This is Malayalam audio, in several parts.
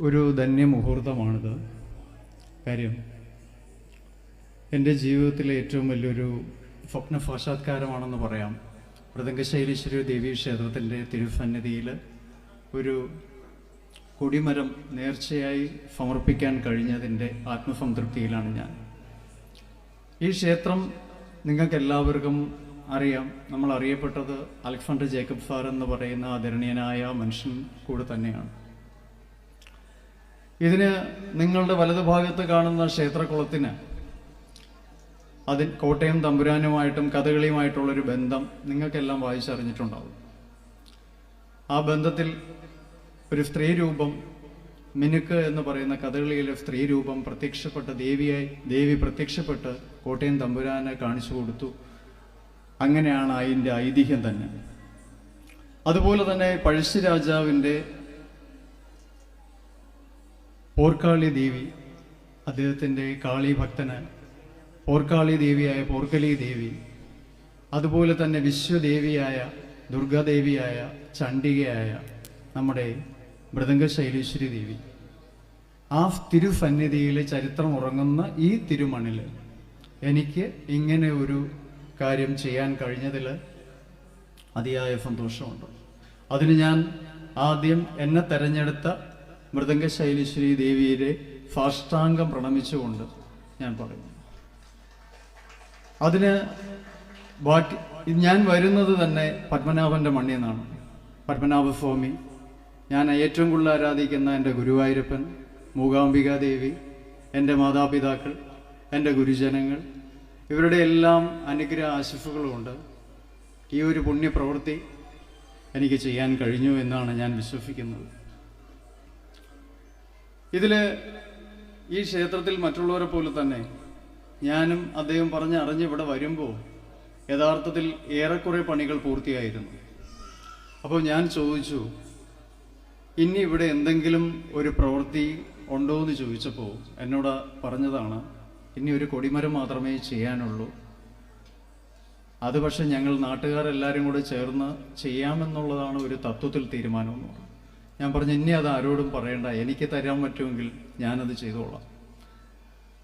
ഒരു ധന്യമുഹൂർത്തമാണിത്. കാര്യം എന്റെ ജീവിതത്തിലെ ഏറ്റവും വലിയൊരു സ്വപ്ന സാക്ഷാത്കാരമാണെന്ന് പറയാം. മൃദംഗശൈലീശ്വരി ദേവീ ക്ഷേത്രത്തിന്റെ തിരുസന്നിധിയിൽ ഒരു കൊടിമരം നേർച്ചയായി സമർപ്പിക്കാൻ കഴിഞ്ഞതിന്റെ ആത്മസംതൃപ്തിയിലാണ് ഞാൻ. ഈ ക്ഷേത്രം നിങ്ങൾക്ക് എല്ലാവർക്കും അറിയാം. നമ്മൾ അറിയപ്പെട്ടത് അലക്സാണ്ടർ ജേക്കബ് സാർ എന്ന് പറയുന്ന ആദരണീയനായ മനുഷ്യൻ കൂടെ തന്നെയാണ്. ഇതിന് നിങ്ങളുടെ വലതുഭാഗത്ത് കാണുന്ന ക്ഷേത്രകുളത്തിന് അതിൽ കോട്ടയം തമ്പുരാനുമായിട്ടും കഥകളിയുമായിട്ടുള്ളൊരു ബന്ധം നിങ്ങൾക്കെല്ലാം വായിച്ചറിഞ്ഞിട്ടുണ്ടാവും. ആ ബന്ധത്തിൽ ഒരു സ്ത്രീ രൂപം മിനുക്ക് എന്ന് പറയുന്ന കഥകളിയിലെ സ്ത്രീ രൂപം പ്രത്യക്ഷപ്പെട്ട ദേവിയായി ദേവി പ്രത്യക്ഷപ്പെട്ട് കോട്ടയം തമ്പുരാനെ കാണിച്ചു കൊടുത്തു. അങ്ങനെയാണ് അതിന്റെ ഐതിഹ്യം തന്നെ. അതുപോലെ തന്നെ പഴശ്ശി രാജാവിന്റെ പോർക്കാളി ദേവി അദ്ദേഹത്തിന്റെ കാളി ഭക്തന് പോർക്കാളി ദേവിയായ പോർക്കലി ദേവി അതുപോലെ തന്നെ വിശ്വദേവിയായ ദുർഗാദേവിയായ ചണ്ഡികയായ നമ്മുടെ മൃദംഗശൈലേശ്വരി ദേവി. ആ തിരുസന്നിധിയിലെ ചരിത്രം ഉറങ്ങുന്ന ഈ തിരുമണിൽ എനിക്ക് ഇങ്ങനെ ഒരു കാര്യം ചെയ്യാൻ കഴിഞ്ഞതിൽ അതിയായ സന്തോഷമുണ്ട്. അതിന് ഞാൻ ആദ്യം എന്നെ തെരഞ്ഞെടുത്ത മൃദംഗശൈലീശ്വരി ശ്രീദേവിയുടെ സാഷ്ടാംഗം പ്രണമിച്ചുകൊണ്ട് ഞാൻ പറയുന്നു. അതിന് ബാക്കി ഞാൻ വരുന്നത് തന്നെ പത്മനാഭന്റെ മണ്ണിൽ നിന്നാണ്. പത്മനാഭസ്വാമി ഞാൻ ഏറ്റവും കൂടുതൽ ആരാധിക്കുന്ന എന്റെ ഗുരുവായൂരപ്പൻ മൂകാംബിക ദേവി എന്റെ മാതാപിതാക്കൾ എന്റെ ഗുരുജനങ്ങൾ ഇവരുടെ എല്ലാം അനുഗ്രഹ ആശംസകളുമുണ്ട് ഈ ഒരു പുണ്യപ്രവൃത്തി എനിക്ക് ചെയ്യാൻ കഴിഞ്ഞു എന്നാണ് ഞാൻ വിശ്വസിക്കുന്നത്. ഇതിൽ ഈ ക്ഷേത്രത്തിൽ മറ്റുള്ളവരെ പോലെ തന്നെ ഞാനും അദ്ദേഹം പറഞ്ഞ് അറിഞ്ഞ് ഇവിടെ വരുമ്പോൾ യഥാർത്ഥത്തിൽ ഏറെക്കുറെ പണികൾ പൂർത്തിയായിരുന്നു. അപ്പോൾ ഞാൻ ചോദിച്ചു ഇനി ഇവിടെ എന്തെങ്കിലും ഒരു പ്രവൃത്തി ഉണ്ടോ എന്ന് ചോദിച്ചപ്പോൾ എന്നോട് പറഞ്ഞതാണ് ഇനി ഒരു കൊടിമരം മാത്രമേ ചെയ്യാനുള്ളൂ. അത് പക്ഷെ ഞങ്ങൾ നാട്ടുകാരെല്ലാവരും കൂടെ ചേർന്ന് ചെയ്യാമെന്നുള്ളതാണ് ഒരു തത്വത്തിൽ തീരുമാനമെന്ന് പറഞ്ഞു. ഞാൻ പറഞ്ഞു ഇനി അത് ആരോടും പറയണ്ട. എനിക്ക് തരാൻ പറ്റുമെങ്കിൽ ഞാനത് ചെയ്തോളാം.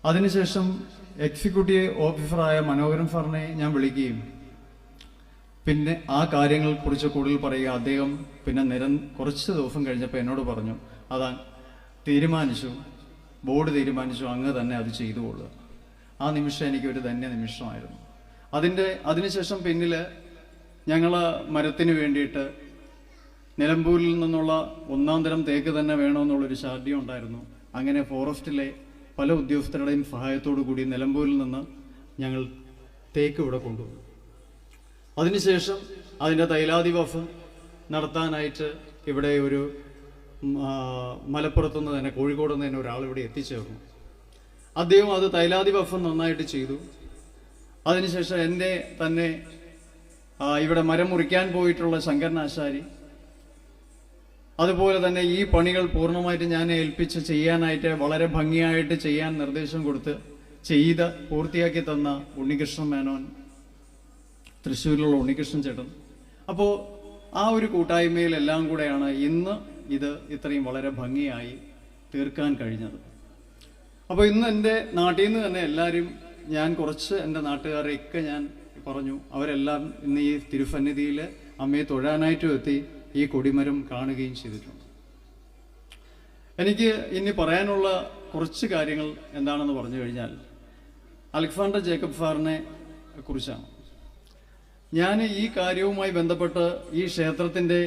അതിനുശേഷം എക്സിക്യൂട്ടീവ് ഓഫീസറായ മനോഹരൻ സാറിനെ ഞാൻ വിളിക്കുകയും പിന്നെ ആ കാര്യങ്ങളെക്കുറിച്ച് കൂടുതൽ പറയുക. അദ്ദേഹം പിന്നെ നിരം കുറച്ച് ദിവസം കഴിഞ്ഞപ്പോൾ എന്നോട് പറഞ്ഞു അതാ തീരുമാനിച്ചു. ബോർഡ് തീരുമാനിച്ചു. അങ്ങ് തന്നെ അത് ചെയ്തുകൊള്ളുക. ആ നിമിഷം എനിക്കൊരു ധന്യ നിമിഷമായിരുന്നു. അതിന്റെ അതിനുശേഷം പിന്നിൽ ഞങ്ങൾ മരത്തിന് വേണ്ടിയിട്ട് നിലമ്പൂരിൽ നിന്നുള്ള ഒന്നാം തരം തേക്ക് തന്നെ വേണമെന്നുള്ളൊരു ശാഠ്യം ഉണ്ടായിരുന്നു. അങ്ങനെ ഫോറസ്റ്റിലെ പല ഉദ്യോഗസ്ഥരുടെയും സഹായത്തോടു കൂടി നിലമ്പൂരിൽ നിന്ന് ഞങ്ങൾ തേക്ക് ഇവിടെ കൊണ്ടുവന്നു. അതിനുശേഷം അതിന്റെ തൈലാദിവസം നടത്താനായിട്ട് ഇവിടെ ഒരു മലപ്പുറത്തു നിന്ന് തന്നെ കോഴിക്കോട് നിന്ന് തന്നെ ഒരാൾ ഇവിടെ എത്തിച്ചേർന്നു. അദ്ദേഹം അത് തൈലാധിവാസം നന്നായിട്ട് ചെയ്തു. അതിനുശേഷം എന്റെ തന്നെ ഇവിടെ മരം മുറിക്കാൻ പോയിട്ടുള്ള ശങ്കരനാശാരി അതുപോലെ തന്നെ ഈ പണികൾ പൂർണമായിട്ട് ഞാൻ ഏൽപ്പിച്ച് ചെയ്യാനായിട്ട് വളരെ ഭംഗിയായിട്ട് ചെയ്യാൻ നിർദ്ദേശം കൊടുത്ത് ചെയ്ത് പൂർത്തിയാക്കി തന്ന ഉണ്ണികൃഷ്ണൻ മേനോൻ തൃശ്ശൂരിലുള്ള ഉണ്ണികൃഷ്ണൻ ചേട്ടൻ. അപ്പോൾ ആ ഒരു കൂട്ടായ്മയിലെല്ലാം കൂടെയാണ് ഇന്ന് ഇത് ഇത്രയും വളരെ ഭംഗിയായി തീർക്കാൻ കഴിഞ്ഞത്. അപ്പോൾ ഇന്ന് എന്റെ നാട്ടിൽ നിന്ന് തന്നെ എല്ലാവരും ഞാൻ കുറച്ച് എന്റെ നാട്ടുകാരെയൊക്കെ ഞാൻ പറഞ്ഞു അവരെല്ലാം ഇന്ന് ഈ തിരുസന്നിധിയിൽ അമ്മയെ തൊഴാനായിട്ടും എത്തി. ഈ കൊടിമരം കാണുകയും ചെയ്തിട്ടുണ്ട്. എനിക്ക് ഇനി പറയാനുള്ള കുറച്ച് കാര്യങ്ങൾ എന്താണെന്ന് പറഞ്ഞു കഴിഞ്ഞാൽ അലക്സാണ്ടർ ജേക്കബ് സാറിനെ കുറിച്ചാണ്. ഞാൻ ഈ കാര്യവുമായി ബന്ധപ്പെട്ട് ഈ ക്ഷേത്രത്തിന്റെ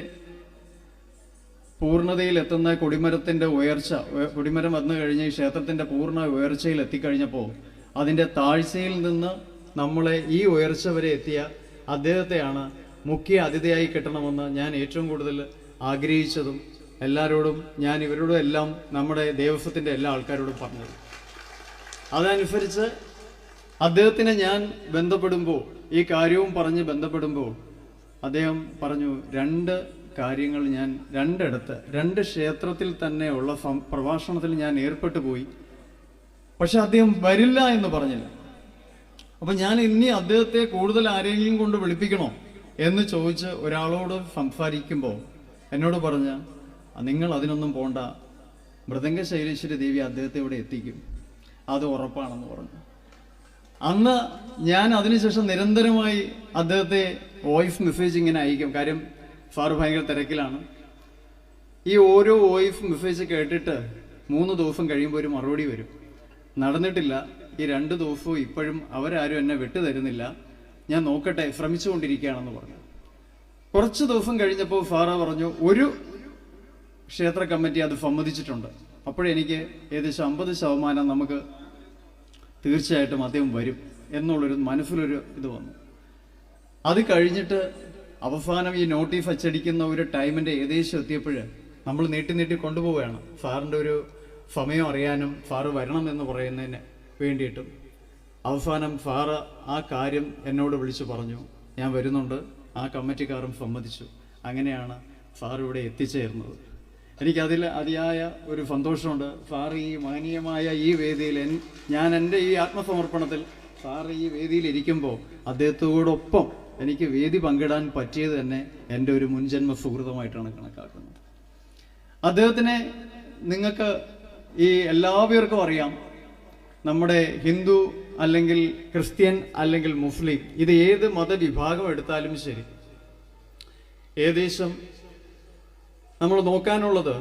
പൂർണതയിൽ എത്തുന്ന കൊടിമരത്തിന്റെ ഉയർച്ച കൊടിമരം വന്നു കഴിഞ്ഞ് ഈ ക്ഷേത്രത്തിന്റെ പൂർണ ഉയർച്ചയിൽ എത്തിക്കഴിഞ്ഞപ്പോൾ അതിന്റെ താഴ്ചയിൽ നിന്ന് നമ്മളെ ഈ ഉയർച്ച വരെ എത്തിയ അദ്ദേഹത്തെയാണ് മുഖ്യ അതിഥിയായി കിട്ടണമെന്ന് ഞാൻ ഏറ്റവും കൂടുതൽ ആഗ്രഹിച്ചതും എല്ലാവരോടും ഞാൻ ഇവരോടും എല്ലാം നമ്മുടെ ദേവസ്വത്തിന്റെ എല്ലാ ആൾക്കാരോടും പറഞ്ഞത്. അതനുസരിച്ച് അദ്ദേഹത്തിനെ ഞാൻ ബന്ധപ്പെടുമ്പോൾ ഈ കാര്യവും പറഞ്ഞ് ബന്ധപ്പെടുമ്പോൾ അദ്ദേഹം പറഞ്ഞു രണ്ട് കാര്യങ്ങൾ ഞാൻ രണ്ടിടത്ത് രണ്ട് ക്ഷേത്രത്തിൽ തന്നെ ഉള്ള പ്രഭാഷണത്തിൽ ഞാൻ ഏർപ്പെട്ടു പോയി. പക്ഷെ അദ്ദേഹം വരില്ല എന്ന് പറഞ്ഞില്ല. അപ്പൊ ഞാൻ ഇനി അദ്ദേഹത്തെ കൂടുതൽ ആരെങ്കിലും കൊണ്ട് വിളിപ്പിക്കണോ? എന്ന് ചോദിച്ച് ഒരാളോട് സംസാരിക്കുമ്പോൾ എന്നോട് പറഞ്ഞ നിങ്ങൾ അതിനൊന്നും പോണ്ട. മൃദംഗ ശൈലേശ്വരി ദേവി അദ്ദേഹത്തെ ഇവിടെ എത്തിക്കും. അത് ഉറപ്പാണെന്ന് പറഞ്ഞു. അന്ന് ഞാൻ അതിനുശേഷം നിരന്തരമായി അദ്ദേഹത്തെ വോയിസ് മെസ്സേജ് ഇങ്ങനെ അയക്കും. കാര്യം സാറ് ഭയങ്കര തിരക്കിലാണ്. ഈ ഓരോ വോയിസ് മെസ്സേജ് കേട്ടിട്ട് മൂന്ന് ദിവസം കഴിയുമ്പോൾ ഒരു മറുപടി വരും. നടന്നിട്ടില്ല. ഈ രണ്ട് ദിവസവും ഇപ്പോഴും അവരാരും എന്നെ വിട്ടു തരുന്നില്ല. ഞാൻ നോക്കട്ടെ ശ്രമിച്ചുകൊണ്ടിരിക്കുകയാണെന്ന് പറഞ്ഞു. കുറച്ച് ദിവസം കഴിഞ്ഞപ്പോൾ ഫാറ പറഞ്ഞു ഒരു ക്ഷേത്ര കമ്മിറ്റി അത് സമ്മതിച്ചിട്ടുണ്ട്. അപ്പോഴെനിക്ക് ഏകദേശം അമ്പത് ശതമാനം നമുക്ക് തീർച്ചയായിട്ടും അദ്ദേഹം വരും. എന്നുള്ളൊരു മനസ്സിലൊരു ഇത് വന്നു. അത് കഴിഞ്ഞിട്ട് അവസാനം ഈ നോട്ടീസ് അച്ചടിക്കുന്ന ഒരു ടൈമിന്റെ ഏകദേശം എത്തിയപ്പോൾ നമ്മൾ നീട്ടി നീട്ടി കൊണ്ടുപോവുകയാണ്. സാറിന്റെ ഒരു സമയം അറിയാനും സാറ് വരണം എന്ന് പറയുന്നതിന് വേണ്ടിയിട്ടും അവസാനം ഫാറ ആ കാര്യം എന്നോട് വിളിച്ചു പറഞ്ഞു. ഞാൻ വരുന്നുണ്ട്. ആ കമ്മിറ്റിക്കാരും സമ്മതിച്ചു. അങ്ങനെയാണ് ഫാർ ഇവിടെ എത്തിച്ചേർന്നത്. എനിക്കതിൽ അതിയായ ഒരു സന്തോഷമുണ്ട്. ഫാർ ഈ മാനീയമായ ഈ വേദിയിൽ എൻ- ഞാൻ എന്റെ ഈ ആത്മസമർപ്പണത്തിൽ സാർ ഈ വേദിയിൽ ഇരിക്കുമ്പോൾ അദ്ദേഹത്തോടൊപ്പം എനിക്ക് വേദി പങ്കിടാൻ പറ്റിയത് തന്നെ എന്റെ ഒരു മുൻജന്മ സുഹൃതമായിട്ടാണ് കണക്കാക്കുന്നത്. അദ്ദേഹത്തിനെ നിങ്ങൾക്ക് ഈ എല്ലാവർക്കും അറിയാം. നമ്മുടെ ഹിന്ദു അല്ലെങ്കിൽ ക്രിസ്ത്യൻ അല്ലെങ്കിൽ മുസ്ലിം ഇത് ഏത് മതവിഭാഗം എടുത്താലും ശരി. ഏകദേശം നമ്മൾ നോക്കാനുള്ളത്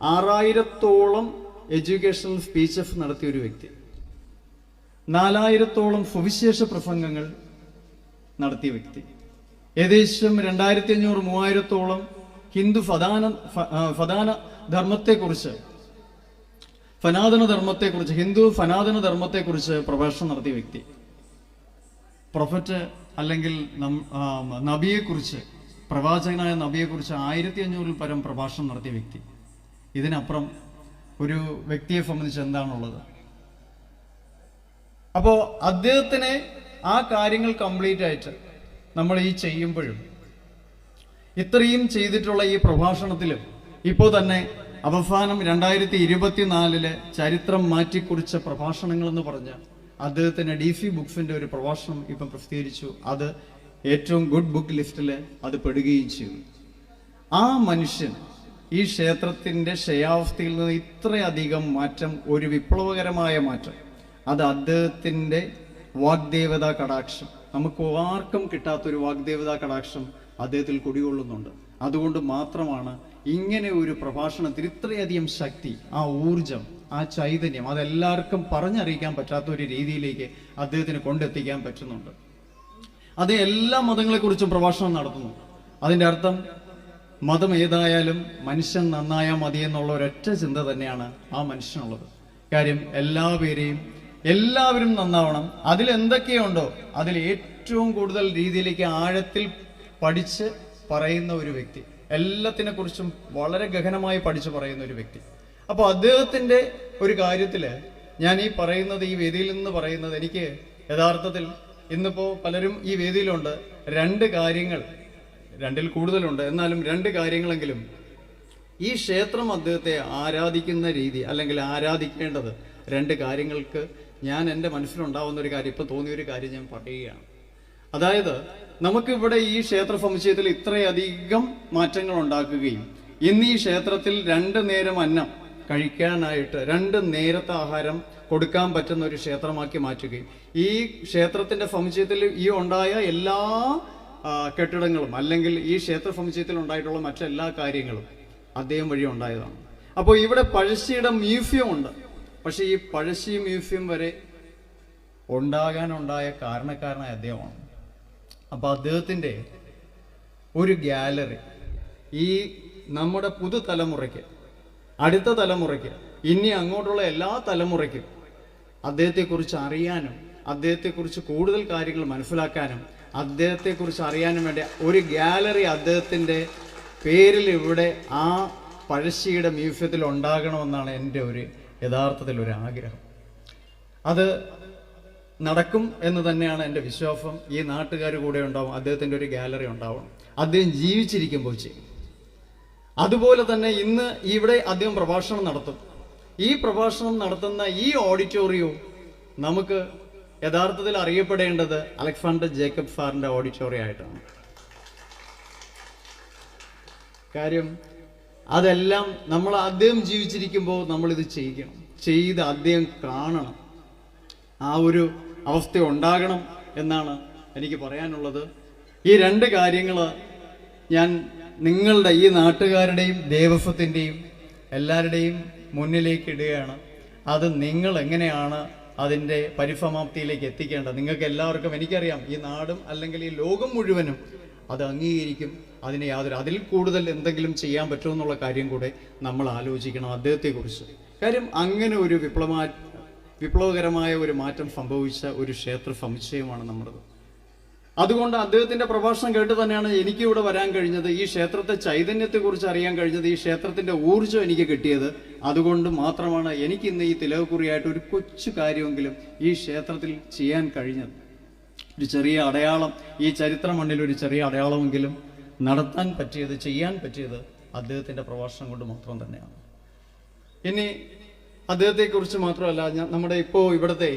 ആറായിരത്തോളം എഡ്യൂക്കേഷണൽ സ്പീച്ചസ് നടത്തിയ ഒരു വ്യക്തി നാലായിരത്തോളം സുവിശേഷ പ്രസംഗങ്ങൾ നടത്തിയ വ്യക്തി ഏകദേശം രണ്ടായിരത്തി അഞ്ഞൂറ് മൂവായിരത്തോളം ഹിന്ദു ഫദാന ഫദാന ധർമ്മത്തെക്കുറിച്ച് ഫനാതന ധർമ്മത്തെക്കുറിച്ച് ഹിന്ദു ഫനാതന ധർമ്മത്തെക്കുറിച്ച് പ്രഭാഷണം നടത്തിയ വ്യക്തി. പ്രൊഫറ്റ് അല്ലെങ്കിൽ നബിയെക്കുറിച്ച് പ്രവാചകനായ നബിയെക്കുറിച്ച് ആയിരത്തി അഞ്ഞൂറിൽ പരം പ്രഭാഷണം നടത്തിയ വ്യക്തി. ഇതിനപ്പുറം ഒരു വ്യക്തിയെ സംബന്ധിച്ച് എന്താണുള്ളത്? അപ്പോൾ അദ്ദേഹത്തിനെ ആ കാര്യങ്ങൾ കംപ്ലീറ്റ് ആയിട്ട് നമ്മൾ ഈ ചെയ്യുമ്പോഴും ഇത്രയും ചെയ്തിട്ടുള്ള ഈ പ്രഭാഷണത്തിലും ഇപ്പോൾ തന്നെ അവസാനം രണ്ടായിരത്തി ഇരുപത്തിനാലിൽ ചരിത്രം മാറ്റിക്കുറിച്ച പ്രഭാഷണങ്ങൾ എന്ന് പറഞ്ഞ അദ്ദേഹത്തിന്റെ ഡി സി ബുക്സിന്റെ ഒരു പ്രഭാഷണം ഇപ്പം പ്രസിദ്ധീകരിച്ചു. അത് ഏറ്റവും ഗുഡ് ബുക്ക് ലിസ്റ്റിൽ അത് പെടുകയും ചെയ്തു. ആ മനുഷ്യൻ ഈ ക്ഷേത്രത്തിന്റെ ക്ഷയാവസ്ഥയിൽ നിന്ന് ഇത്രയധികം മാറ്റം ഒരു വിപ്ലവകരമായ മാറ്റം. അത് അദ്ദേഹത്തിന്റെ വാഗ്ദേവതാ കടാക്ഷം. നമുക്ക് ആർക്കും കിട്ടാത്തൊരു വാഗ്ദേവതാ കടാക്ഷം അദ്ദേഹത്തിൽ കുടികൊള്ളുന്നുണ്ട്. അതുകൊണ്ട് മാത്രമാണ് ഇങ്ങനെ ഒരു പ്രഭാഷണത്തിൽ ഇത്രയധികം ശക്തി ആ ഊർജം ആ ചൈതന്യം അതെല്ലാവർക്കും പറഞ്ഞറിയിക്കാൻ പറ്റാത്ത ഒരു രീതിയിലേക്ക് അദ്ദേഹത്തിന് കൊണ്ടെത്തിക്കാൻ പറ്റുന്നുണ്ട്. അത് എല്ലാ മതങ്ങളെക്കുറിച്ചും പ്രഭാഷണം നടത്തുന്നു. അതിന്റെ അർത്ഥം മതം ഏതായാലും മനുഷ്യൻ നന്നായാൽ മതി എന്നുള്ള ഒരൊറ്റ ചിന്ത തന്നെയാണ് ആ മനുഷ്യനുള്ളത്. കാര്യം എല്ലാ പേരെയും എല്ലാവരും നന്നാവണം. അതിൽ എന്തൊക്കെയുണ്ടോ അതിൽ ഏറ്റവും കൂടുതൽ രീതിയിലേക്ക് ആഴത്തിൽ പഠിച്ച് പറയുന്ന ഒരു വ്യക്തി. എല്ലാത്തിനെ കുറിച്ചും വളരെ ഗഹനമായി പഠിച്ചു പറയുന്ന ഒരു വ്യക്തി. അപ്പോൾ അദ്ദേഹത്തിന്റെ ഒരു കാര്യത്തിൽ ഞാൻ ഈ പറയുന്നത് ഈ വേദിയിൽ നിന്ന് പറയുന്നത് എനിക്ക് യഥാർത്ഥത്തിൽ ഇന്നിപ്പോ പലരും ഈ വേദിയിലുണ്ട്. രണ്ട് കാര്യങ്ങൾ രണ്ടിൽ കൂടുതലുണ്ട്. എന്നാലും രണ്ട് കാര്യങ്ങളെങ്കിലും ഈ ക്ഷേത്രം അദ്ദേഹത്തെ ആരാധിക്കുന്ന രീതി അല്ലെങ്കിൽ ആരാധിക്കേണ്ടത് രണ്ട് കാര്യങ്ങൾക്ക് ഞാൻ എന്റെ മനസ്സിലുണ്ടാവുന്ന ഒരു കാര്യം ഇപ്പൊ തോന്നിയൊരു കാര്യം ഞാൻ പറയുകയാണ്. അതായത് നമുക്കിവിടെ ഈ ക്ഷേത്ര സമുച്ചയത്തിൽ ഇത്രയധികം മാറ്റങ്ങൾ ഉണ്ടാക്കുകയും ഇന്ന് ഈ ക്ഷേത്രത്തിൽ രണ്ട് നേരം അന്നം കഴിക്കാനായിട്ട് രണ്ട് നേരത്തെ ആഹാരം കൊടുക്കാൻ പറ്റുന്ന ഒരു ക്ഷേത്രമാക്കി മാറ്റുകയും ഈ ക്ഷേത്രത്തിന്റെ സമുച്ചയത്തിൽ ഈ ഉണ്ടായ എല്ലാ കെട്ടിടങ്ങളും അല്ലെങ്കിൽ ഈ ക്ഷേത്ര സമുച്ചയത്തിൽ ഉണ്ടായിട്ടുള്ള മറ്റെല്ലാ കാര്യങ്ങളും അദ്ദേഹം വഴി ഉണ്ടായതാണ്. അപ്പോൾ ഇവിടെ പഴശ്ശിയുടെ മ്യൂസിയം ഉണ്ട്. പക്ഷേ ഈ പഴശ്ശി മ്യൂസിയം വരെ ഉണ്ടാകാനുണ്ടായ കാരണക്കാരനായ അദ്ദേഹമാണ്. അപ്പൊ അദ്ദേഹത്തിന്റെ ഒരു ഗാലറി ഈ നമ്മുടെ പുതുതലമുറയ്ക്ക് അടുത്ത തലമുറയ്ക്ക് ഇനി അങ്ങോട്ടുള്ള എല്ലാ തലമുറയ്ക്കും അദ്ദേഹത്തെക്കുറിച്ച് അറിയാനും അദ്ദേഹത്തെക്കുറിച്ച് കൂടുതൽ കാര്യങ്ങൾ മനസ്സിലാക്കാനും അദ്ദേഹത്തെക്കുറിച്ച് അറിയാനും വേണ്ടി ഒരു ഗാലറി അദ്ദേഹത്തിന്റെ പേരിൽ ഇവിടെ ആ പഴശ്ശിയുടെ മ്യൂസിയത്തിൽ ഉണ്ടാകണമെന്നാണ് എന്റെ ഒരു യഥാർത്ഥത്തിൽ ഒരു ആഗ്രഹം. അത് നടക്കും എന്ന് തന്നെയാണ് എന്റെ വിശ്വാസം. ഈ നാട്ടുകാർ കൂടെ ഉണ്ടാവും അദ്ദേഹത്തിന്റെ ഒരു ഗാലറി ഉണ്ടാവണം അദ്ദേഹം ജീവിച്ചിരിക്കുമ്പോൾ ചെയ്യും. അതുപോലെ തന്നെ ഇന്ന് ഇവിടെ അദ്ദേഹം പ്രഭാഷണം നടത്തും. ഈ പ്രഭാഷണം നടത്തുന്ന ഈ ഓഡിറ്റോറിയവും നമുക്ക് യഥാർത്ഥത്തിൽ അറിയപ്പെടേണ്ടത് അലക്സാണ്ടർ ജേക്കബ് സാറിന്റെ ഓഡിറ്റോറിയം ആയിട്ടാണ്. കാര്യം അതെല്ലാം നമ്മൾ അദ്ദേഹം ജീവിച്ചിരിക്കുമ്പോൾ നമ്മളിത് ചെയ്യണം. ചെയ്ത് അദ്ദേഹം കാണണം. ആ ഒരു അവസ്ഥ ഉണ്ടാകണം എന്നാണ് എനിക്ക് പറയാനുള്ളത്. ഈ രണ്ട് കാര്യങ്ങൾ ഞാൻ നിങ്ങളുടെ ഈ നാട്ടുകാരുടെയും ദേവസ്വത്തിന്റെയും എല്ലാവരുടെയും മുന്നിലേക്ക് ഇടുകയാണ്. അത് നിങ്ങൾ എങ്ങനെയാണ് അതിന്റെ പരിസമാപ്തിയിലേക്ക് എത്തിക്കേണ്ടത്? നിങ്ങൾക്ക് എല്ലാവർക്കും എനിക്കറിയാം ഈ നാടും അല്ലെങ്കിൽ ഈ ലോകം മുഴുവനും അത് അംഗീകരിക്കും. അതിനെ യാതൊരു അതിൽ കൂടുതൽ എന്തെങ്കിലും ചെയ്യാൻ പറ്റുമെന്നുള്ള കാര്യം കൂടെ നമ്മൾ ആലോചിക്കണം അദ്ദേഹത്തെക്കുറിച്ച്. കാര്യം അങ്ങനെ ഒരു വിപ്ലവ വിപ്ലവകരമായ ഒരു മാറ്റം സംഭവിച്ച ഒരു ക്ഷേത്ര സമുച്ചയമാണ് നമ്മുടേത്. അതുകൊണ്ട് അദ്ദേഹത്തിന്റെ പ്രഭാഷണം കേട്ട് തന്നെയാണ് എനിക്ക് ഇവിടെ വരാൻ കഴിഞ്ഞത്. ഈ ക്ഷേത്രത്തെ ചൈതന്യത്തെക്കുറിച്ച് അറിയാൻ കഴിഞ്ഞത് ഈ ക്ഷേത്രത്തിന്റെ ഊർജം എനിക്ക് കിട്ടിയത്. അതുകൊണ്ട് മാത്രമാണ് എനിക്ക് ഇന്ന് ഈ തിലകക്കുറിയായിട്ട് ഒരു കൊച്ചു കാര്യമെങ്കിലും ഈ ക്ഷേത്രത്തിൽ ചെയ്യാൻ കഴിഞ്ഞത്. ഒരു ചെറിയ അടയാളം ഈ ചരിത്ര മണ്ണിൽ ഒരു ചെറിയ അടയാളമെങ്കിലും നടത്താൻ പറ്റിയത് ചെയ്യാൻ പറ്റിയത് അദ്ദേഹത്തിന്റെ പ്രഭാഷണം കൊണ്ട് മാത്രം തന്നെയാണ്. ഇനി അദ്ദേഹത്തെക്കുറിച്ച് മാത്രമല്ല നമ്മുടെ ഇപ്പോൾ ഇവിടുത്തെ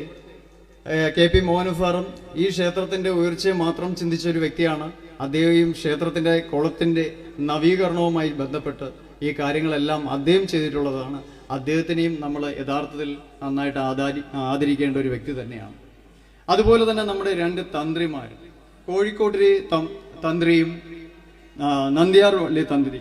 കെ പി മോഹൻ സാറും ഈ ക്ഷേത്രത്തിന്റെ ഉയർച്ചയെ മാത്രം ചിന്തിച്ച ഒരു വ്യക്തിയാണ്. അദ്ദേഹം ക്ഷേത്രത്തിന്റെ കുളത്തിന്റെ നവീകരണവുമായി ബന്ധപ്പെട്ട് ഈ കാര്യങ്ങളെല്ലാം അദ്ദേഹം ചെയ്തിട്ടുള്ളതാണ്. അദ്ദേഹത്തിനെയും നമ്മൾ യഥാർത്ഥത്തിൽ നന്നായിട്ട് ആദാരി ആദരിക്കേണ്ട ഒരു വ്യക്തി തന്നെയാണ്. അതുപോലെ തന്നെ നമ്മുടെ രണ്ട് തന്ത്രിമാർ കോഴിക്കോട്ടിലെ തന്ത്രിയും നന്ദിയാർ വള്ളി തന്ത്രി